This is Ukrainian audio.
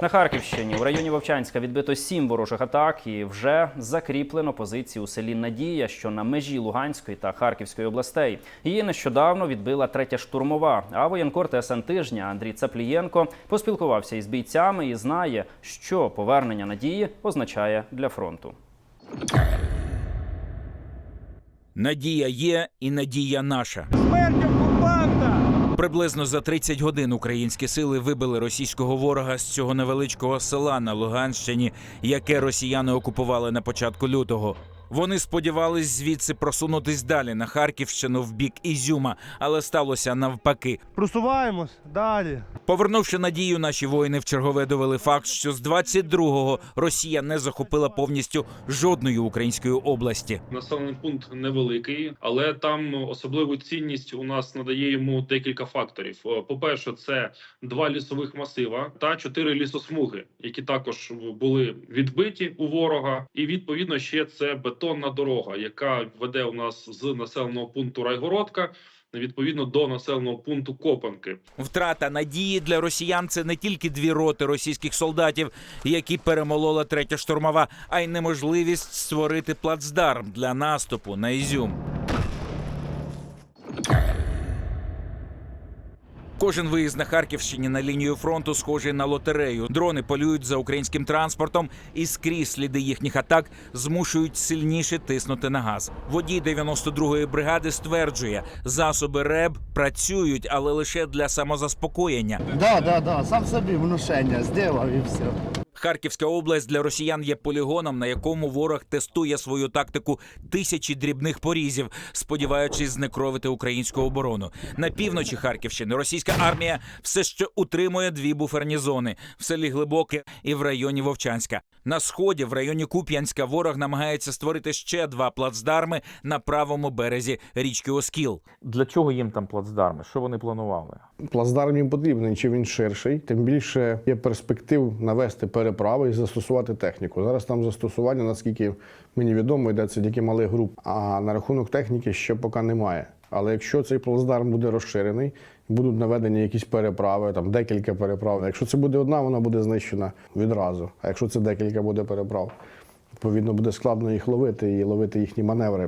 На Харківщині у районі Вовчанська відбито сім ворожих атак і вже закріплено позиції у селі Надія, що на межі Луганської та Харківської областей. Її нещодавно відбила третя штурмова. А воєнкор ТСН тижня Андрій Цаплієнко поспілкувався із бійцями і знає, що повернення надії означає для фронту. Надія є і надія наша. Смерть окупанта! Приблизно за 30 годин українські сили вибили російського ворога з цього невеличкого села на Луганщині, яке росіяни окупували на початку лютого. Вони сподівались звідси просунутись далі на Харківщину в бік Ізюма, але сталося навпаки. Просуваємось далі. Повернувши надію, наші воїни в чергове довели факт, що з 22-го Росія не захопила повністю жодної української області. Населений пункт невеликий, але там особливу цінність у нас надає йому декілька факторів. Е, По-перше, це два лісових масива та чотири лісосмуги, які також були відбиті у ворога. І відповідно ще це бетонна дорога, яка веде у нас з населеного пункту Райгородка. Відповідно до населеного пункту Копанки, Втрата надії для росіян це не тільки дві роти російських солдатів, які перемолола третя штурмова, а й неможливість створити плацдарм для наступу на Ізюм. Кожен виїзд на Харківщині на лінію фронту схожий на лотерею. Дрони полюють за українським транспортом, і скрізь сліди їхніх атак змушують сильніше тиснути на газ. Водій 92-ї бригади стверджує, засоби РЕБ працюють, але лише для самозаспокоєння. Да, да, да, сам собі внушення зробив і все. Харківська область для росіян є полігоном, на якому ворог тестує свою тактику тисячі дрібних порізів, сподіваючись знекровити українську оборону. На півночі Харківщини російська армія все ще утримує дві буферні зони в селі Глибоке і в районі Вовчанська. На сході, в районі Куп'янська, ворог намагається створити ще два плацдарми на правому березі річки Оскіл. Для чого їм там плацдарми? Що вони планували? Плацдарм їм потрібний, чи він ширший, тим більше є перспектив навести переправи і застосувати техніку. Зараз там застосування, наскільки мені відомо, йдеться тільки малих груп. А на рахунок техніки ще поки немає. Але якщо цей плацдарм буде розширений, будуть наведені якісь переправи, там декілька переправ. Якщо це буде одна, вона буде знищена відразу. А якщо це декілька буде переправ, відповідно буде складно їх ловити і ловити їхні маневри.